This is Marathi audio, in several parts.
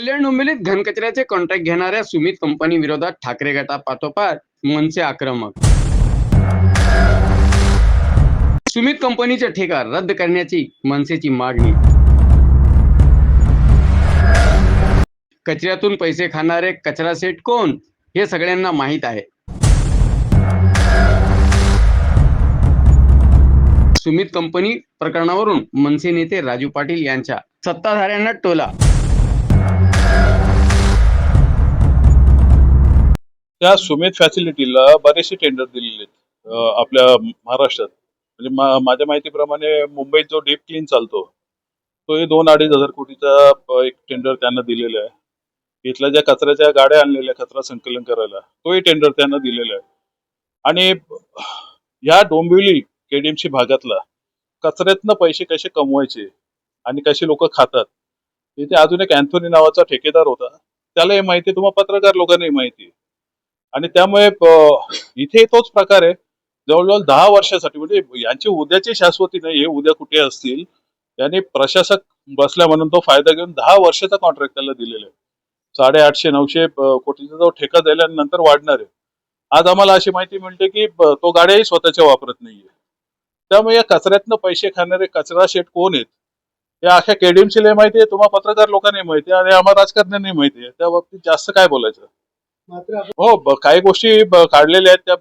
कल्याण डोंबिवलीत घनकचऱ्याचे कॉन्ट्रॅक्ट घेणाऱ्या सुमित कंपनी विरोधात ठाकरे गटापाठोपाठ मनसे आक्रमक. सुमित कंपनीचा ठेका रद्द करण्याची मनसेची मागणी. कचऱ्यातून पैसे खाणारे कचरा सेट कोण हे सगळ्यांना माहीत आहे. सुमित कंपनी प्रकरणावरून मनसे नेते राजू पाटील यांच्या सत्ताधाऱ्यांना टोला. त्या सुमेध फॅसिलिटीला बरेचसे टेंडर दिलेले आहेत आपल्या महाराष्ट्रात. म्हणजे मा- माझ्या माहितीप्रमाणे मुंबईत जो डीप क्लीन चालतो तो हे दोन अडीच हजार कोटीचा एक टेंडर त्यांना दिलेला आहे. इथल्या ज्या कचऱ्याच्या गाड्या आणलेल्या कचरा संकलन करायला तोही टेंडर त्यांना दिलेला आहे. आणि ह्या डोंबिवली केडीएमसी भागातला कचऱ्यातनं पैसे कसे कमवायचे आणि कसे लोक खातात तिथे अजून एक अँथोनी नावाचा ठेकेदार होता. त्याला हे माहिती तुम्हाला पत्रकार लोकांनाही माहिती आहे. आणि त्यामुळे इथे तोच प्रकार आहे. जवळजवळ दहा वर्षासाठी म्हणजे यांची उद्याची शाश्वती नाही हे उद्या कुठे असतील त्यांनी प्रशासक बसल्या म्हणून तो फायदा घेऊन दहा वर्षाचा कॉन्ट्रॅक्ट त्याला दिलेला आहे. साडेआठशे नऊशे कोटीचा जो ठेका दिल्यानंतर वाढणार आहे. आज आम्हाला अशी माहिती मिळते की तो गाड्याही स्वतःच्या वापरत नाहीये. त्यामुळे या कचऱ्यातनं पैसे खाणारे कचरा शेट कोण आहेत? हे अख्या केडीएमसीला माहिती आहे तुम्हाला पत्रकार लोकांनी माहिती आहे आणि आम्हाला राजकारण्यांनी माहिती आहे. त्या बाबतीत जास्त काय बोलायचं? हो काही गोष्टी काढलेल्या आहेत त्या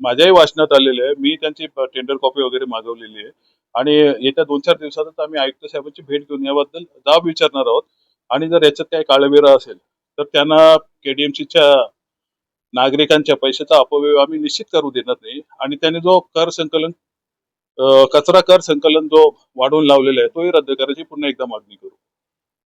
माझ्याही वाचनात आलेल्या आहे मी त्यांची टेंडर कॉपी वगैरे मागवलेली आहे. आणि येत्या दोन चार दिवसातच आम्ही आयुक्त साहेबांची भेट घेऊन याबद्दल जाब विचारणार आहोत. आणि जर याच्यात काही काळवेरा असेल तर त्यांना केडीएमसीच्या नागरिकांच्या पैशाचा अपव्यय आम्ही निश्चित करू देणार नाही. आणि त्यांनी जो कर संकलन कचरा कर संकलन जो वाढवून लावलेला आहे तोही रद्द करायची पुन्हा एकदा मागणी करू.